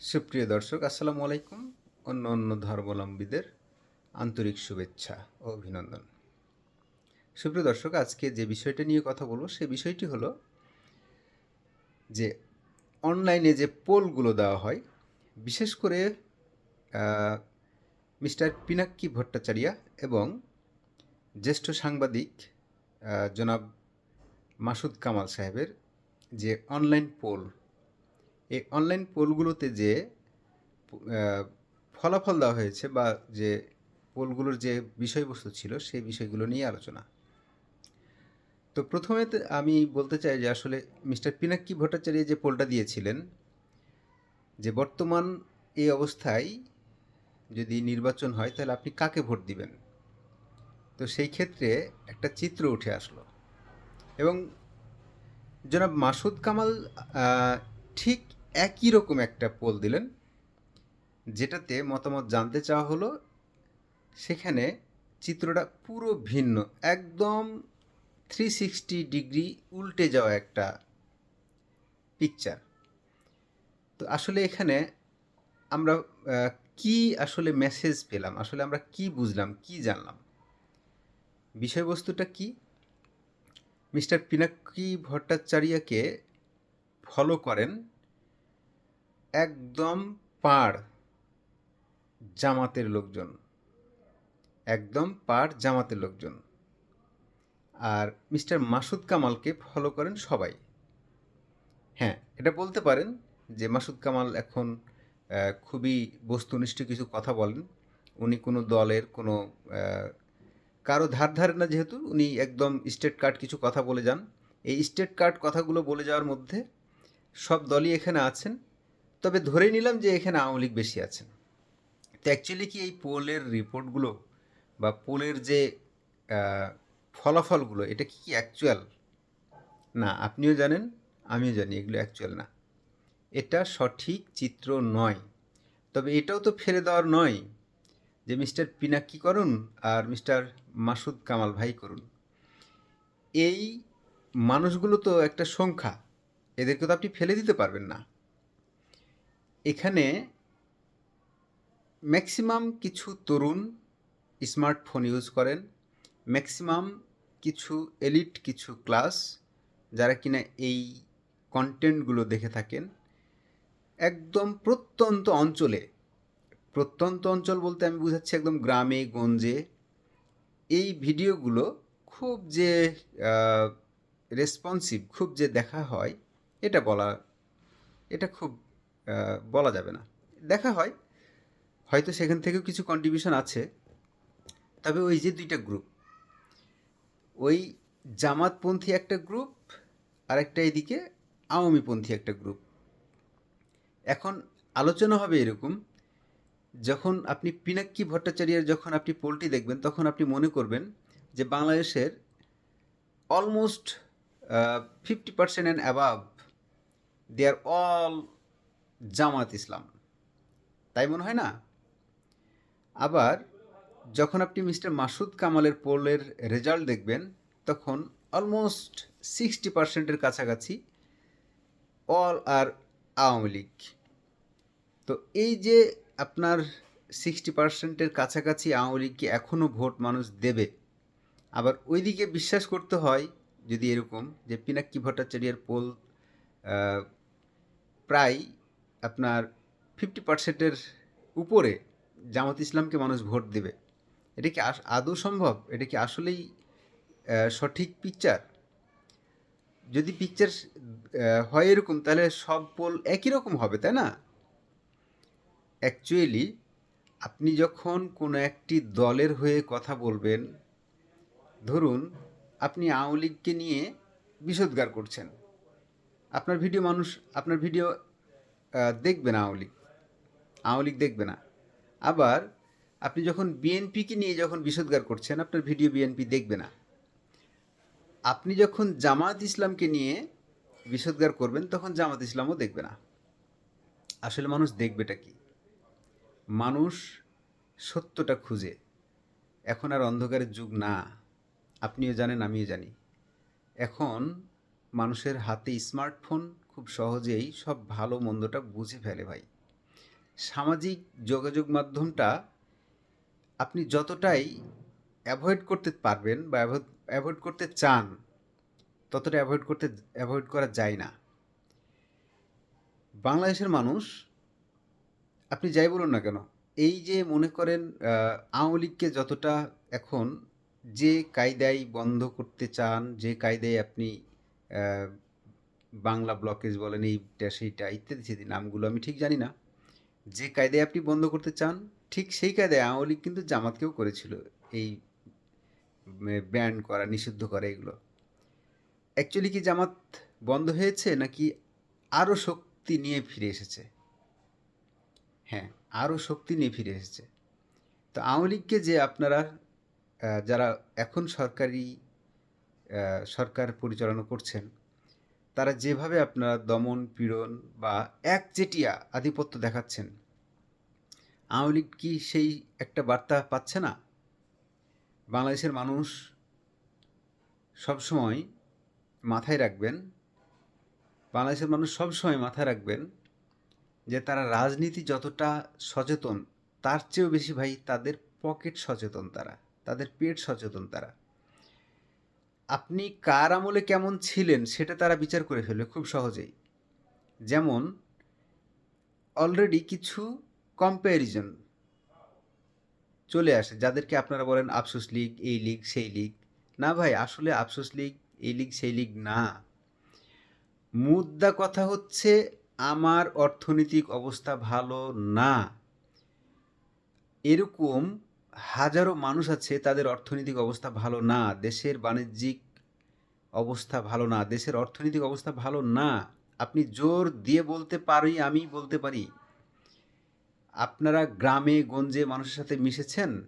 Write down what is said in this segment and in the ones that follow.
সুপ্রিয় দর্শক, আসসালামু আলাইকুম। অন্য অন্য ধর্মাবলম্বীদের আন্তরিক শুভেচ্ছা ও অভিনন্দন। সুপ্রিয় দর্শক, আজকে যে বিষয়টা নিয়ে কথা বলব, সে বিষয়টি হলো যে অনলাইনে যে পোলগুলো দেওয়া হয়, বিশেষ করে মিস্টার পিনাক্কি ভট্টাচার্য এবং জ্যেষ্ঠ সাংবাদিক জনাব মাসুদ কামাল সাহেবের যে অনলাইন পোল এই অনলাইন পোলগুলোতে যে ফলাফল দেওয়া হয়েছে বা যে পোলগুলোর যে বিষয়বস্তু ছিল সেই বিষয়গুলো নিয়ে আলোচনা। তো প্রথমে আমি বলতে চাই যে আসলে মিস্টার পিনাক্কি ভট্টাচার্য যে পোলটা দিয়েছিলেন, যে বর্তমান এই অবস্থায় যদি নির্বাচন হয় তাহলে আপনি কাকে ভোট দিবেন? তো সেই ক্ষেত্রে একটা চিত্র উঠে আসলো। এবং জনাব মাসুদ কামাল ঠিক একই রকম একটা পোল দিলেন, যেটাতে মতামত জানতে চাওয়া হলো। সেখানে চিত্রটা পুরো ভিন্ন, একদম থ্রি সিক্সটি ডিগ্রি উল্টে যাওয়া একটা পিকচার তো আসলে এখানে আমরা কি আসলে মেসেজ পেলাম, আসলে আমরা কি বুঝলাম, কি জানলাম? বিষয়বস্তুটা কি? মিস্টার পিনাক্কি ভট্টাচার্যকে ফলো করেন একদম পাড় জামাতের লোকজন। একদম পাড় জামাতের লোকজন। আর মিস্টার মাসুদ কামালকে ফলো করেন সবাই। হ্যাঁ এটা বলতে পারেন যে মাসুদ কামাল এখন খুবই বস্তুনিষ্ঠ কিছু কথা বলেন। উনি কোনো দলের কোনো কারও ধার ধারে না যেহেতু, উনি একদম স্টেট কার্ড কিছু কথা বলে যান। এই স্টেট কার্ড কথাগুলো বলে যাওয়ার মধ্যে সব দলই এখানে আছেন। তবে ধরে নিলাম যে এখানে আওয়ামী লীগ বেশি আছেন তো অ্যাকচুয়ালি কি এই পোলের রিপোর্টগুলো বা পোলের যে ফলাফলগুলো, এটা কি অ্যাকচুয়াল না, আপনিও জানেন, আমিও জানি, এগুলো অ্যাকচুয়াল না। এটা সঠিক চিত্র নয়। তবে এটাও তো ফেলে দেওয়ার নয় যে মিস্টার পিনাক্কি করুন আর মিস্টার মাসুদ কামাল ভাই করুন। এই মানুষগুলো তো একটা সংখ্যা, এদেরকে তো আপনি ফেলে দিতে পারবেন না। এখানে ম্যাক্সিমাম কিছু তরুণ স্মার্টফোন ইউজ করেন। ম্যাক্সিমাম কিছু এলিট কিছু ক্লাস যারা কিনা এই কন্টেন্টগুলো দেখে থাকেন। একদম প্রত্যন্ত অঞ্চলে, প্রত্যন্ত অঞ্চল বলতে আমি বুঝাচ্ছি একদম গ্রামে, গঞ্জে এই ভিডিওগুলো খুব যে রেসপন্সিভ খুব যে দেখা হয়, এটা বলা, এটা খুব বলা যাবে না। দেখা হয়, হয়তো সেখান থেকেও কিছু কন্ট্রিবিউশন আছে। তবে ওই যে দুইটা গ্রুপ ওই জামাতপন্থী একটা গ্রুপ আর একটা এদিকে আওয়ামীপন্থী একটা গ্রুপ এখন আলোচনা হবে এরকম, যখন আপনি পিনাক্কি ভট্টাচার্যের যখন আপনি পোলটি দেখবেন, তখন আপনি মনে করবেন যে বাংলাদেশের almost fifty percent and above they are all Jamaat Islam. তাই মনে হয় না? আবার যখন আপনি মিস্টার মাসুদ কামালের পোলের রেজাল্ট দেখবেন, তখন অলমোস্ট সিক্সটি পার্সেন্টের কাছাকাছি অল আর আওয়ামী লীগ। তো এই যে আপনার সিক্সটি পার্সেন্টের কাছাকাছি আওয়ামী লীগকে এখনও ভোট মানুষ দেবে? আবার ওইদিকে বিশ্বাস করতে হয়, যদি এরকম, যে পিনাক্কি ভট্টাচার্যের পোল প্রায় আপনার ফিফটি পার্সেন্টের উপরে জামাত ইসলামকে মানুষ ভোট দেবে। এটা কি আদৌ সম্ভব? এটা কি আসলেই সঠিক পিকচার যদি পিকচার হয় এরকম, তাহলে সব পোল একই রকম হবে, তাই না? অ্যাকচুয়ালি আপনি যখন কোনো একটি দলের হয়ে কথা বলবেন, ধরুন আপনি আওয়ামী লীগকে নিয়ে বিষোদ্গার করছেন। আপনার ভিডিও মানুষ, আপনার ভিডিও দেখবে না আওয়ামী লীগ। আওয়ামী লীগ দেখবে না। আবার আপনি যখন বিএনপিকে নিয়ে যখন বিষোদ্গার করছেন, আপনার ভিডিও বিএনপি দেখবে না। আপনি যখন জামাত ইসলামকে নিয়ে বিষোদ্গার করবেন, তখন জামাত ইসলামও দেখবে না। আসলে মানুষ দেখবেটা কি? মানুষ সত্যটা খুঁজে। এখন আর অন্ধকারের যুগ না। আপনিও জানেন, আমিও জানি। এখন মানুষের হাতে স্মার্টফোন খুব সহজেই সব ভালো মন্দটা বুঝে ফেলে ভাই। সামাজিক যোগাযোগ মাধ্যমটা আপনি যতটাই অ্যাভয়েড করতে পারবেন বা অ্যাভয়েড করতে চান, ততটা অ্যাভয়েড করতে অ্যাভয়েড করা যায় না। বাংলাদেশের মানুষ, আপনি যাই বলুন না কেন, এই যে মনে করেন আওয়ামী লীগকে যতটা এখন যে কায়দায় বন্ধ করতে চান, যে কায়দায় আপনি বাংলা ব্লকেজ বলেন এইটা সেইটা ইত্যাদি ইত্যাদি নামগুলো আমি ঠিক জানি না। যে কায়দায় আপনি বন্ধ করতে চান, ঠিক সেই কায়দায় আওয়ামী লীগ কিন্তু জামাতকেও করেছিল এই ব্যান করা, নিষিদ্ধ করা এগুলো। অ্যাকচুয়ালি কি জামাত বন্ধ হয়েছে নাকি আরও শক্তি নিয়ে ফিরে এসেছে? হ্যাঁ আরও শক্তি নিয়ে ফিরে এসেছে। তো আওয়ামী লীগকে যে আপনারা যারা এখন সরকারি সরকার পরিচালনা করছেন তারা যেভাবে আপনারা দমন, পীড়ন বা একচেটিয়া আধিপত্য দেখাচ্ছেন, আওয়ামী লীগ কি সেই একটা বার্তা পাচ্ছে না? বাংলাদেশের মানুষ সবসময় মাথায় রাখবেন, বাংলাদেশের মানুষ সবসময় মাথায় রাখবেন যে তারা রাজনীতি যতটা সচেতন, তার চেয়েও বেশি ভাই তাদের পকেট সচেতন তারা, তাদের পেট সচেতন তারা। আপনি কার আমলে কেমন ছিলেন সেটা তারা বিচার করে ফেলবে খুব সহজেই। যেমন অলরেডি কিছু কম্প্যারিজন চলে আসে যাদেরকে আপনারা বলেন আফসোস লীগ, এই লীগ, সেই লীগ। না ভাই, আসলে আফসোস লীগ, এই লীগ, সেই লীগ না। মুদ্রা কথা হচ্ছে আমার অর্থনৈতিক অবস্থা ভালো না। এরকম হাজারো মানুষ আছে, তাদের অর্থনৈতিক অবস্থা ভালো না, দেশের বাণিজ্যিক অবস্থা ভালো না, দেশের অর্থনৈতিক অবস্থা ভালো না। আপনি জোর দিয়ে বলতে পারি, আমি বলতে পারি। আপনারা গ্রামে, গঞ্জে মানুষের সাথে মিশেছেন?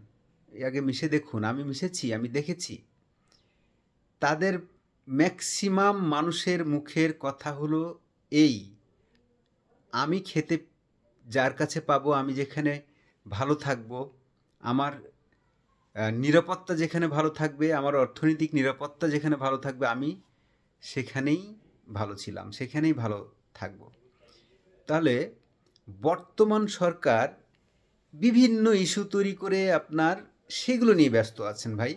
আগে মিশে দেখুন, আমি মিশেছি, আমি দেখেছি। তাদের ম্যাক্সিমাম মানুষের মুখের কথা হলো এই, আমি খেতে, যার কাছে পাবো, আমি যেখানে ভালো থাকব আমার নিরাপত্তা যেখানে ভালো থাকবে, আমার অর্থনৈতিক নিরাপত্তা যেখানে ভালো থাকবে, আমি সেখানেই ভালো ছিলাম, সেখানেই ভালো থাকব। তাহলে বর্তমান সরকার বিভিন্ন ইস্যু তৈরি করে আপনার সেগুলো নিয়ে ব্যস্ত আছেন ভাই।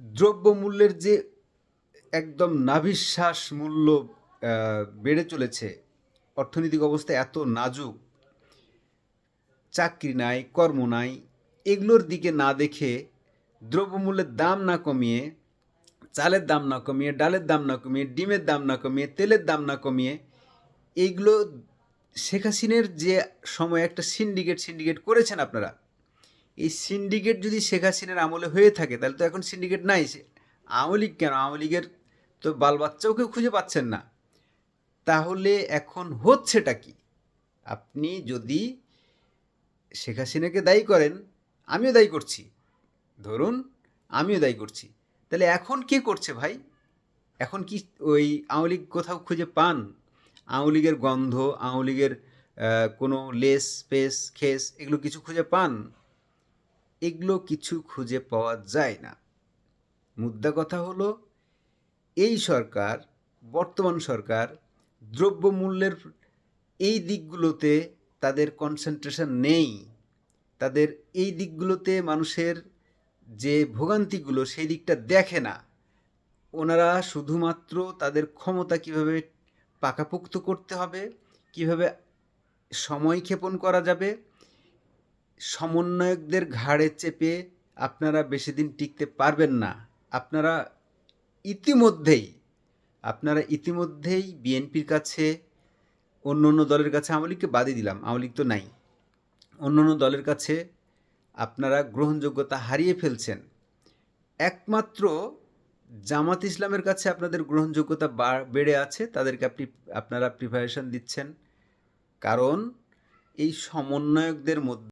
দ্রব্যমূল্যের যে একদম নাভিশ্বাস মূল্য বেড়ে চলেছে, অর্থনৈতিক অবস্থা এত নাজুক চাকরি নাই, কর্ম নাই, এগুলোর দিকে না দেখে দ্রব্যমূল্যের দাম না কমিয়ে, চালের দাম না কমিয়ে, ডালের দাম না কমিয়ে, ডিমের দাম না কমিয়ে, তেলের দাম না কমিয়ে এইগুলো শেখ হাসিনের যে সময় একটা সিন্ডিকেট সিন্ডিকেট করেছেন আপনারা, এই সিন্ডিকেট যদি শেখ হাসিনার আমলে হয়ে থাকে, তাহলে তো এখন সিন্ডিকেট নাই সে। আওয়ামী লীগ কেন? আওয়ামী লীগের তো বাল বাচ্চাও কেউ খুঁজে পাচ্ছেন না। তাহলে এখন হচ্ছেটা কি? আপনি যদি শেখ হাসিনাকে দায়ী করেন, আমিও দায়ী করছি। ধরুন, আমিও দায়ী করছি। তাহলে এখন কে করছে ভাই? এখন কি ওই আওয়ামী লীগ কোথাও খুঁজে পান? আওয়ামী লীগের গন্ধ, আওয়ামী লীগের কোনো লেস, পেস, খেস, এগুলো কিছু খুঁজে পান? এগুলো কিছু খুঁজে পাওয়া যায় না। মুদ্রা কথা হলো, এই সরকার, বর্তমান সরকার, দ্রব্যমূল্যের এই দিকগুলোতে তাদের কনসেন্ট্রেশন নেই। তাদের এই দিকগুলোতে মানুষের যে ভোগান্তিগুলো সেই দিকটা দেখে না। ওনারা শুধুমাত্র তাদের ক্ষমতা কীভাবে পাকাপোক্ত করতে হবে, কীভাবে সময় ক্ষেপণ করা যাবে, সমন্বয়কদের ঘাড়ে চেপে আপনারা বেশি দিন টিকতে পারবেন না। আপনারা ইতিমধ্যেই আপনারা ইতিমধ্যেই বিএনপির কাছে অন্য অন্য দলের কাছে আওয়ামী লীগকে বাদই দিলাম। আওয়ামী লীগ তো নাই। অন্য অন্য দলের কাছে আপনারা গ্রহণযোগ্যতা হারিয়ে ফেলছেন। একমাত্র জামাত ইসলামের কাছে আপনাদের গ্রহণযোগ্যতা বেড়ে আছে, তাদেরকে আপনি, আপনারা প্রিপারেশন দিচ্ছেন। কারণ এই সমন্বয়কদের মধ্যে